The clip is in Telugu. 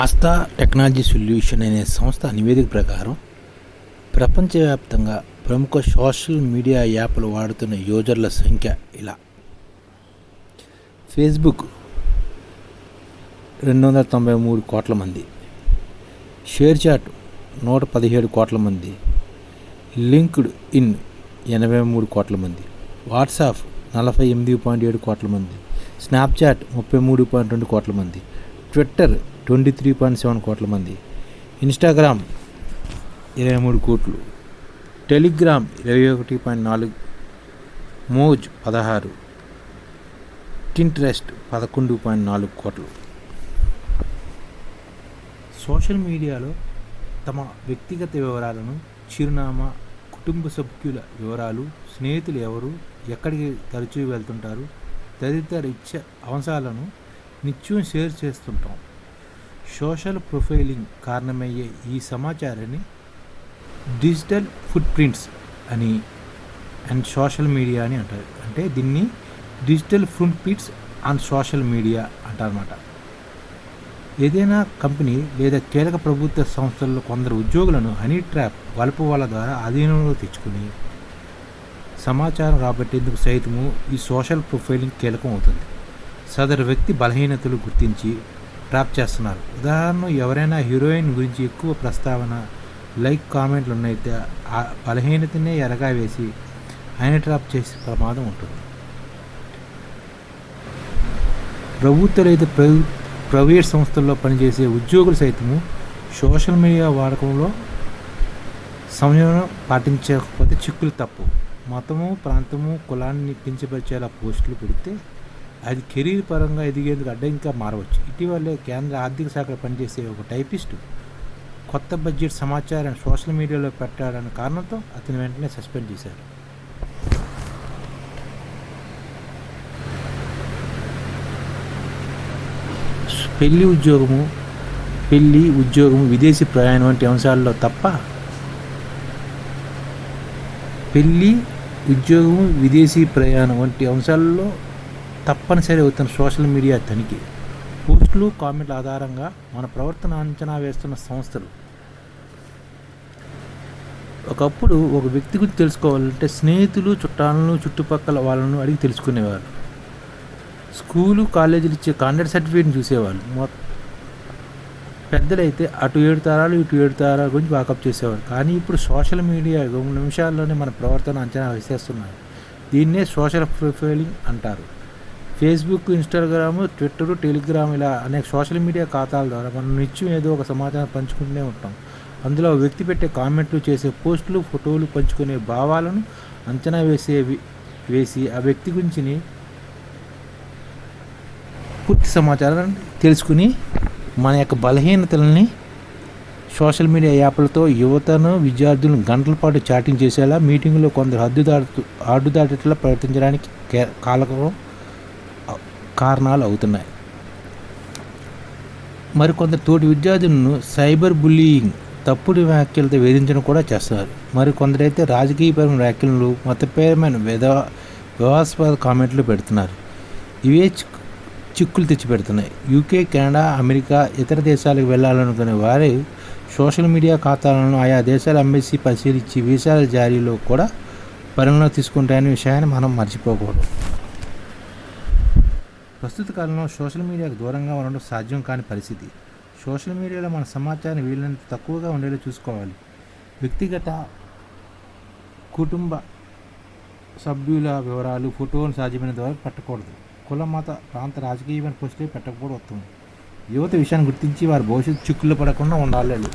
ఆస్థా టెక్నాలజీ సొల్యూషన్ అనే సంస్థ నివేదిక ప్రకారం ప్రపంచవ్యాప్తంగా ప్రముఖ సోషల్ మీడియా యాప్లు వాడుతున్న యూజర్ల సంఖ్య ఇలా. ఫేస్బుక్ రెండు వందల తొంభై మూడు కోట్ల మంది. షేర్ చాట్ నూట పదిహేడు కోట్ల మంది. లింక్డ్ ఇన్ ఎనభై మూడు కోట్ల మంది. వాట్సాప్ నలభై ఎనిమిది పాయింట్ ఏడు కోట్ల మంది. స్నాప్చాట్ ముప్పై మూడు పాయింట్ రెండు కోట్ల మంది. Twitter twenty three point seven కోట్ల మంది. ఇన్స్టాగ్రామ్ ఇరవై మూడు కోట్లు. టెలిగ్రామ్ ఇరవై ఒకటి పాయింట్ నాలుగు. మోజ్ పదహారు. టింట్రెస్ట్ పదకొండు పాయింట్ నాలుగు కోట్లు. సోషల్ మీడియాలో తమ వ్యక్తిగత వివరాలను చిరునామా కుటుంబ సభ్యుల వివరాలు స్నేహితులు ఎవరు ఎక్కడికి తరచూ వెళ్తుంటారు తదితర ఇచ్చే అంశాలను నిత్యం షేర్ చేస్తుంటాం. సోషల్ ప్రొఫైలింగ్ కారణమయ్యే ఈ సమాచారాన్ని డిజిటల్ ఫుట్ ప్రింట్స్ అని అండ్ సోషల్ మీడియా అని అంటారు. అంటే దీన్ని digital footprints on social media అంటారన్నమాట. ఏదైనా కంపెనీ లేదా కీలక ప్రభుత్వ సంస్థల్లో కొందరు ఉద్యోగులను హనీ ట్రాప్ వలపు వాళ్ళ ద్వారా అధీనంలో తెచ్చుకుని సమాచారం రాబట్టేందుకు సైతము ఈ సోషల్ ప్రొఫైలింగ్ కీలకం అవుతుంది. సదరు వ్యక్తి బలహీనతలు గుర్తించి ట్రాప్ చేస్తున్నారు. ఉదాహరణ ఎవరైనా హీరోయిన్ గురించి ఎక్కువ ప్రస్తావన లైక్ కామెంట్లు ఉన్నైతే ఆ బలహీనతనే ఎరగా వేసి ఆయన ట్రాప్ చేసే ప్రమాదం ఉంటుంది. ప్రభుత్వ లేదా ప్రైవేట్ ప్రైవేట్ సంస్థల్లో పనిచేసే ఉద్యోగులు సైతము సోషల్ మీడియా వాడకంలో సంయమనం పాటించకపోతే చిక్కులు తప్పు. మతము ప్రాంతము కులాన్ని కించపరిచేలా పోస్టులు పెడితే అది కెరీర్ పరంగా ఎదిగేందుకు అడ్డంగా మారవచ్చు. ఇటీవలే కేంద్ర ఆర్థిక శాఖలో పనిచేసే ఒక టైపిస్టు కొత్త బడ్జెట్ సమాచారం సోషల్ మీడియాలో పెట్టాడన్న కారణంతో అతని వెంటనే సస్పెండ్ చేశారు. పెళ్ళి ఉద్యోగము పెళ్ళి ఉద్యోగము విదేశీ ప్రయాణం వంటి అంశాల్లో తప్ప పెళ్ళి ఉద్యోగం విదేశీ ప్రయాణం వంటి అంశాల్లో తప్పనిసరి అవుతున్న సోషల్ మీడియా తనిఖీ. పోస్టులు కామెంట్ల ఆధారంగా మన ప్రవర్తన అంచనా వేస్తున్న సంస్థలు. ఒకప్పుడు ఒక వ్యక్తి గురించి తెలుసుకోవాలంటే స్నేహితులు చుట్టాలను చుట్టుపక్కల వాళ్ళను అడిగి తెలుసుకునేవారు. స్కూలు కాలేజీలు ఇచ్చే కాంటాక్ట్ సర్టిఫికేట్ని చూసేవాళ్ళు. పెద్దలైతే అటు ఏడు తారాలు ఇటు ఏడు తారాల గురించి వాకప్ చేసేవారు. కానీ ఇప్పుడు సోషల్ మీడియా రెండు నిమిషాల్లోనే మన ప్రవర్తన అంచనా వేసేస్తున్నారు. దీన్నే సోషల్ ప్రొఫైలింగ్ అంటారు. ఫేస్బుక్ ఇన్స్టాగ్రామ్ ట్విట్టర్ టెలిగ్రామ్ ఇలా అనేక సోషల్ మీడియా ఖాతాల ద్వారా మనం నిత్యం ఏదో ఒక సమాచారం పంచుకుంటూనే ఉంటాం. అందులో వ్యక్తి పెట్టే కామెంట్లు చేసే పోస్టులు ఫోటోలు పంచుకునే భావాలను అంచనా వేసే వేసి ఆ వ్యక్తి గురించి పూర్తి సమాచారాన్ని తెలుసుకుని మన యొక్క బలహీనతలని సోషల్ మీడియా యాప్లతో యువతను విద్యార్థులను గంటల పాటు చాటింగ్ చేసేలా మీటింగ్లో కొందరు హద్దు దాటు అడ్డు దాటేట్లా ప్రవర్తించడానికి కాలకం కారణాలు అవుతున్నాయి. మరికొందరు తోటి విద్యార్థులను సైబర్ బుల్లీయింగ్ తప్పుడు వ్యాఖ్యలతో వేధించడం కూడా చేస్తున్నారు. మరి కొందరైతే రాజకీయపరమైన వ్యాఖ్యలు మతపరమైన విధ వివాదాస్పద కామెంట్లు పెడుతున్నారు. ఇవే చిక్కు- చిక్కులు తెచ్చిపెడుతున్నాయి యూకే కెనడా అమెరికా ఇతర దేశాలకు వెళ్ళాలనుకునే వారు సోషల్ మీడియా ఖాతాలను ఆయా దేశాల ఎంబసీ పరిశీలించి వీసాల జారీలో కూడా పరిగణలో తీసుకుంటాయనే విషయాన్ని మనం మర్చిపోకూడదు. ప్రస్తుత కాలంలో సోషల్ మీడియాకు దూరంగా ఉండడం సాధ్యం కాని పరిస్థితి. సోషల్ మీడియాలో మన సమాచారం వీలైనంత తక్కువగా ఉండేలా చూసుకోవాలి. వ్యక్తిగత కుటుంబ సభ్యుల వివరాలు ఫోటోలు సాధ్యమైన ద్వారా పెట్టకూడదు. కుల మత ప్రాంత రాజకీయమైన పోస్టులు పెట్టకపోవడం ఉత్తమం. యువత విషయాన్ని గుర్తించి వారి భవిష్యత్తు చిక్కులు పడకుండా ఉండాలి.